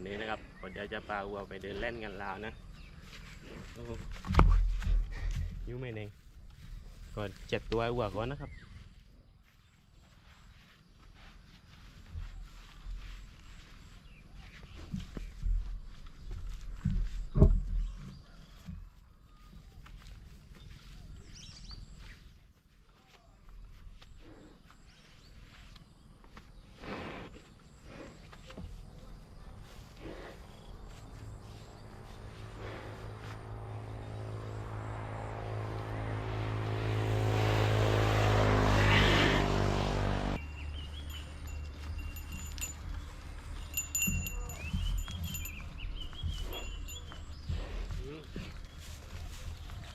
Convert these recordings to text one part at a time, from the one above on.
ันนี้นะครับผมเดี๋ยวจะพาวัวไปเดินเล่นกันลาวนะยุ่ไม่เองก่อนเจ็ดตัววัวก่อนนะครับ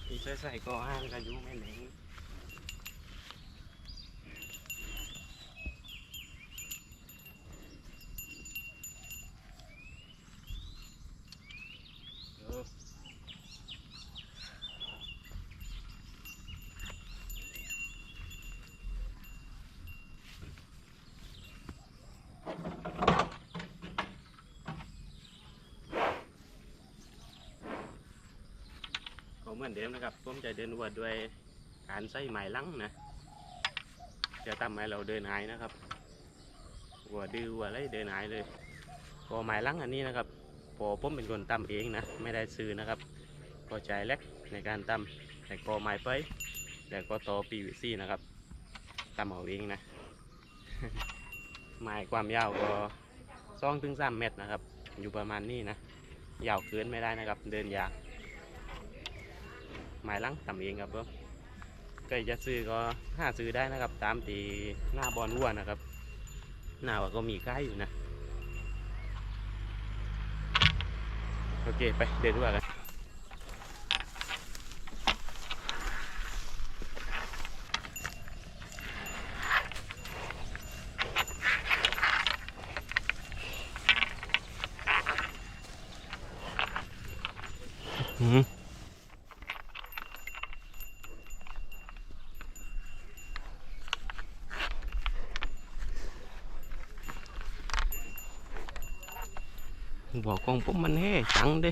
อี ใส่ใส่ก็ห้างกันยุ่ไม่เอง เหมือนเดิมนะครับผมจะเดินวัวด้วยการใส่ไม้ลังนะจะทำให้เราเดินหายนะครับวัวดื้อวัวไรเดินหายเลยก็ไม้ลังอันนี้นะครับพอผมเป็นคนตำเองนะไม่ได้ซื้อนะครับก็ใจเล็กในการตำแต่ก็ไม้ไปแต่ก็ต่อ PVC นะครับตำเอาเองนะไม้ความยาวก็สองถึงสามเมตรนะครับ อยู่ประมาณนี้นะยาวเกินไม่ได้นะครับ เดินยาก หมายลังทำเองครับผมใครจะซื้อก็หาซื้อได้นะครับ ตามตีหน้าบอลวัวนะครับ หน้าวัวก็มีใกล้อยู่นะ โอเค ไปเดินวัวกัน หัวกองผมมันแห่จังเด้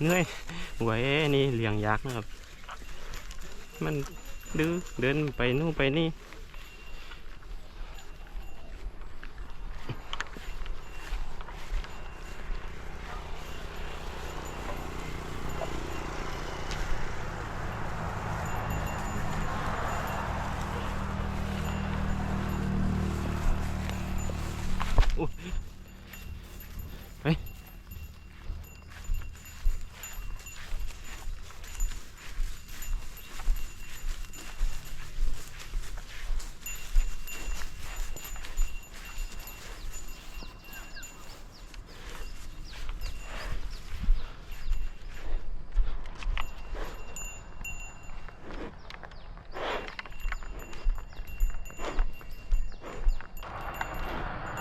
เหนื่อยหัวแห่นี่เลี้ยงยากนะครับ มันดื้อเดินไปนู่นไปนี่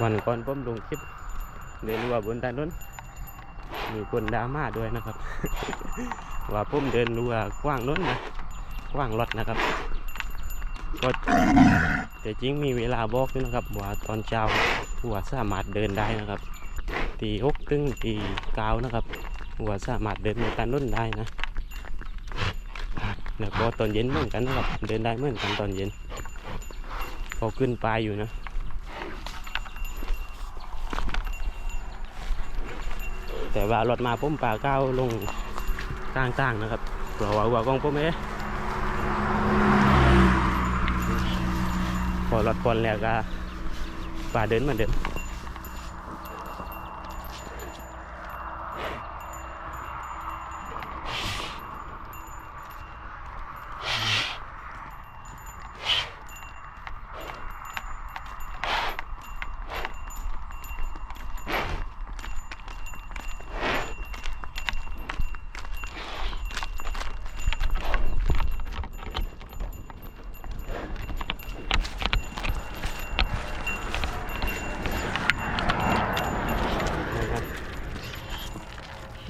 วันก่อนผมลงคลิปเดินว่าบนถนนมีคนดราม่าด้วยนะครับ ว่าผมเดินรัวกว้างน้นนะกว้างรถนะครับ ก็แต่จริงมีเวลาบอกด้วยนะครับว่าตอนเช้าหัวสามารถเดินได้นะครับตีหกถึงตีเก้านะครับ หัวสามารถเดินในถนนได้นะแล้วก็ตอนเย็นเหมือนกันนะครับ เดินได้เหมือนกันตอนเย็นพอขึ้นไปลายอยู่นะ แต่ว่ารถมาพุ่มป่าก้าวลงต่างๆนะครับเพราะว่าวัวกองพุ่มเอ๊พอรถคนแล้วก็ป่าเดินมาเดิมน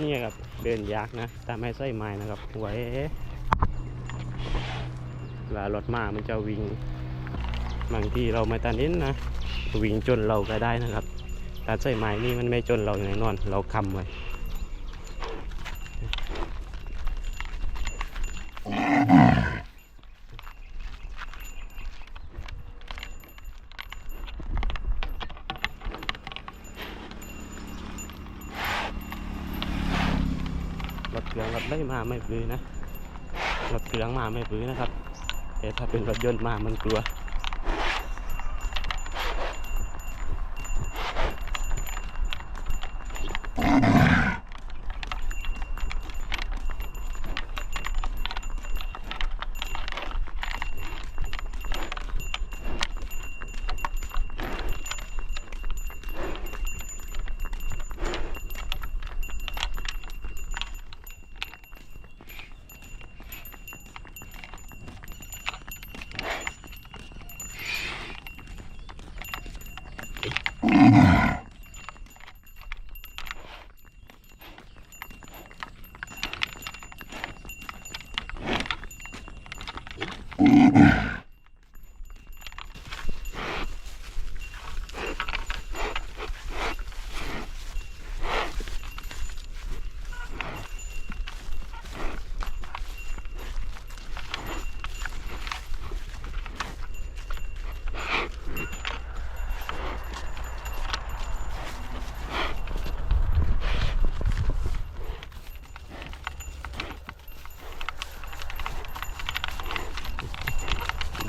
นี่ครับเดินยากนะตามให้ไส้ไม้นะครับหัวเอ๊ะเวลารถมามันจะวิ่งบางทีเราไม่ตันเน้นนะวิ่งจนเราก็ได้นะครับตัดใส่ไม้นี่มันไม่จนเราแน่นอน เราคำไว้รถเครื่องรถ ได้มาไม่ปื้อนะรถเครื่องมาไม่ปื้อนะครับแต่ถ้าเป็นรถยนต์มามันกลัว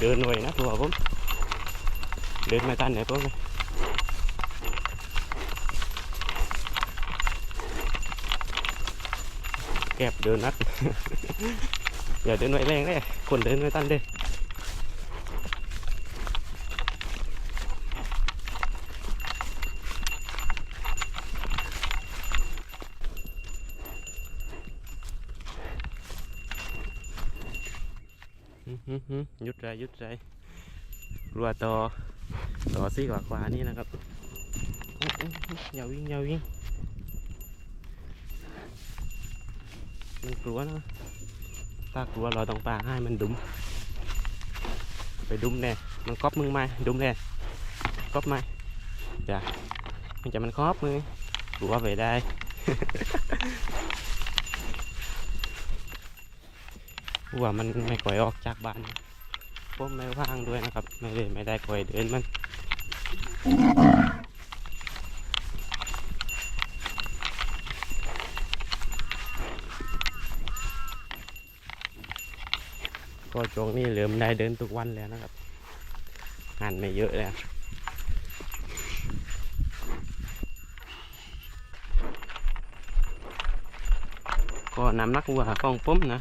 เดินไว้นะตัวผมเดินไม่ทันไหนผมแก็บเดินนัดอย่าเดินไว้แรงเลยคนเดินไม่ทันเด้อหือหือห ยุดใจยุดใจรัวต่อต่อซี่กว่ากว่านี่นะครับอย่าวิ่งอย่าวิ่งมันกลัวนะถ้ากลัวเราต้องปาให้มันดุม ไปดุมแน่มันก๊อปมึงไหมดุมแน่ก๊อปไหมจ้ะมันจะมันครอบมึงกลัวไปได้ ว่ามันไม่ค่อยออกจากบ้านผมไม่ว่างด้วยนะครับ ไม่ได้ไม่ได้ค่อยเดินมันก็ช่วงนี้เริ่มได้เดินทุกวันแล้วนะครับงานไม่เยอะแล้วก็น้ำนักวัวของผมนะ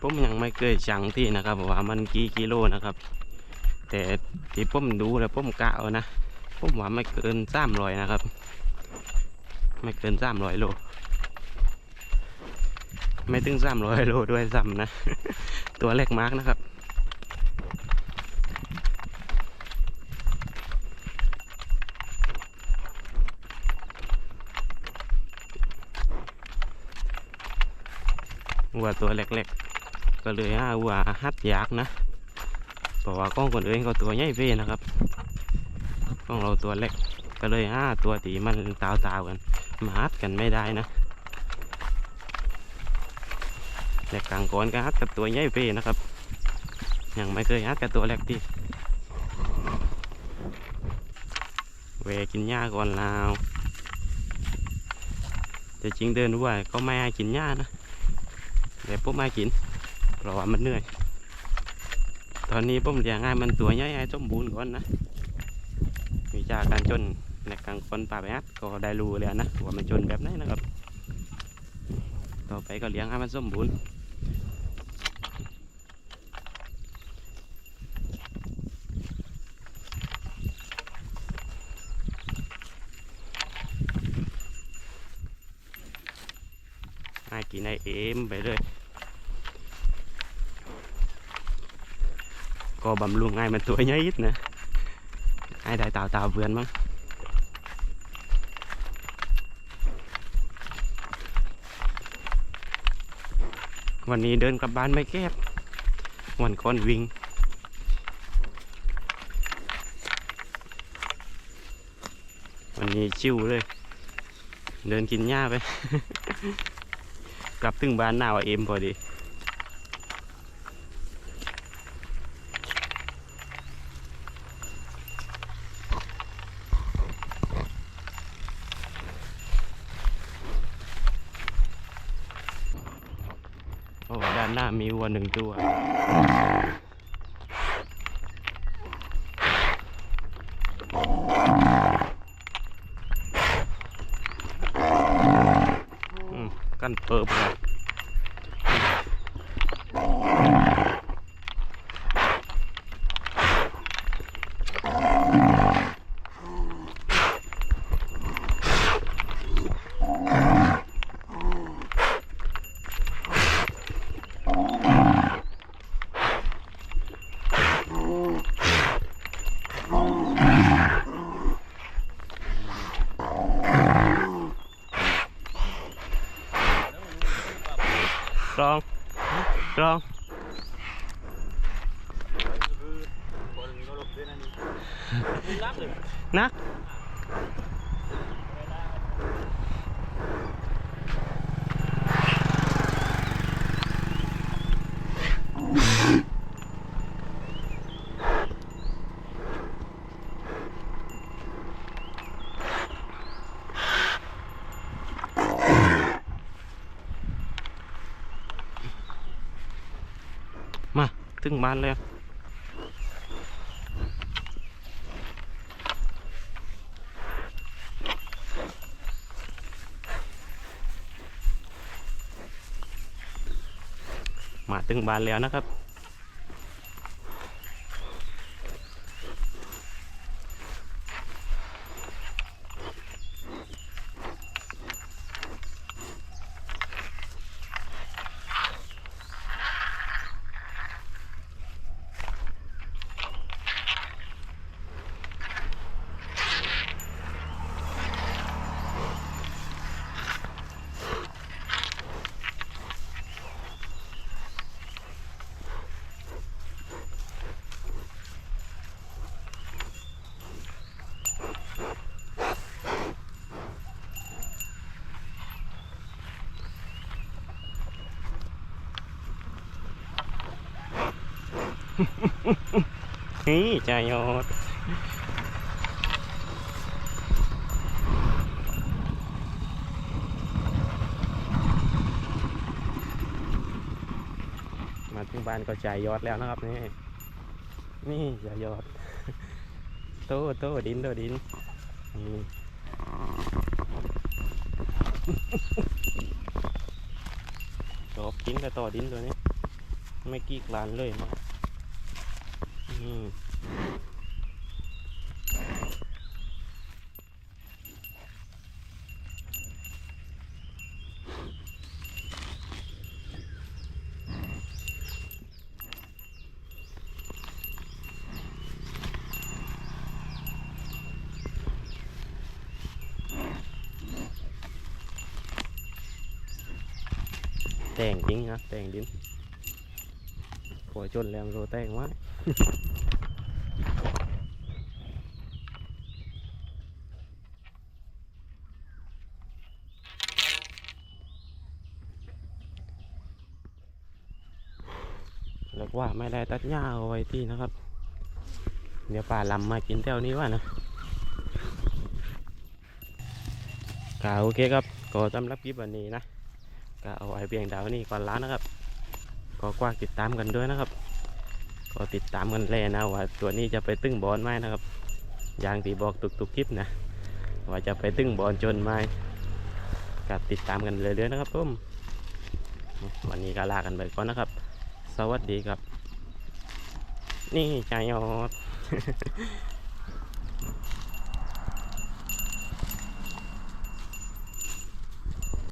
ผมยังไม่เคยชั่งที่นะครับว่ามันกี่กิโลนะครับ แต่ที่ผมดูแล้วผมกะเอานะผมว่าไม่เกินสามร้อยนะครับ ไม่เกินสามร้อยโล ไม่ถึงสามร้อยโลด้วยซ้ำนะ ตัวเล็กมากนะครับวัวตัวเล็กๆ ก็เลยห้าวัวฮัดยากนะเพราะว่ากล้องคนอื่นเขาตัวใหญ่เพ่นะครับกล้องเราตัวเล็กก็เลยห้าตัวตีมันตาวตาวๆกันมาฮัดกันไม่ได้นะเล็กกลางก่อนก็ฮัดกับตัวใหญ่เพ่นะครับ ยังไม่เคยฮัดกับตัวเล็กที่เวกินหญ้าก่อนลาวแต่จริงเดินด้วยก็ไม่ให้กินหญ้านะแต่ผมไม่กิน ราะว่ามันเหนื่อย ตอนนี้ผมเลี้ยงให้มันตัวใหญ่ให้สมบูรณ์ก่อนนะ วิชาการจนในกลางคนป่าไปฮัดก็ได้รู้แล้วนะว่ามันจนแบบไหนนะครับ ต่อไปก็เลี้ยงให้มันสมบูรณ์ให้กินให้เอ็มไปเลย ก็บำรุงให้มันตัวใหญ่อีกนะให้ได้ตาวตาวเพื่อนมั้งวันนี้เดินกลับบ้านไม่แคบวันก่อนวิ่งวันนี้ชิวเลย เดินกินหญ้าไป กลับถึงบ้านหน้าว่าเอ็มพอดี ด้านหน้ามีวัวหนึ่งตัวกันเปิบเลยกรองกรองนัก มาถึงบ้านแล้วมาตึงบานแล้วนะครับ นี่จายอดมาถึงบ้านก็จ่ายยอดแล้วนะครับนี่นี่จ่ายยอดโตโตดินโตดินนี่ชอบกินแต่ต่อดินตัวนี้ ไม่กีกลานเลยนะอืม แต่งจริงนะแต่งดินป ล่อยจนแล้วโรแตงไว้แล้วว่าไม่ได้ตัดหญ้าเอาไว้ที่นะครับ เดี๋ยวป่าลำมากินแถวนี้ว่านะกาโอเคครับก็สำหรับคลิปวันนี้นะก็เอาไว้เพียงดาวนี้ก่อนล้านะครับ ก็กว้าติดตามกันด้วยนะครับ ก็ติดตามกันแลนะว่าตัวนี้จะไปตึ้งบอลไหมนะครับ อย่างที่บอกตุกๆคลิปนะ ว่าจะไปตึ้งบอลจนไหมก็ติดตามกันเรื่อยๆนะครับผมวันนี้ก็ลากันไปก่อนนะครับ สวัสดีครับ นี่จายอด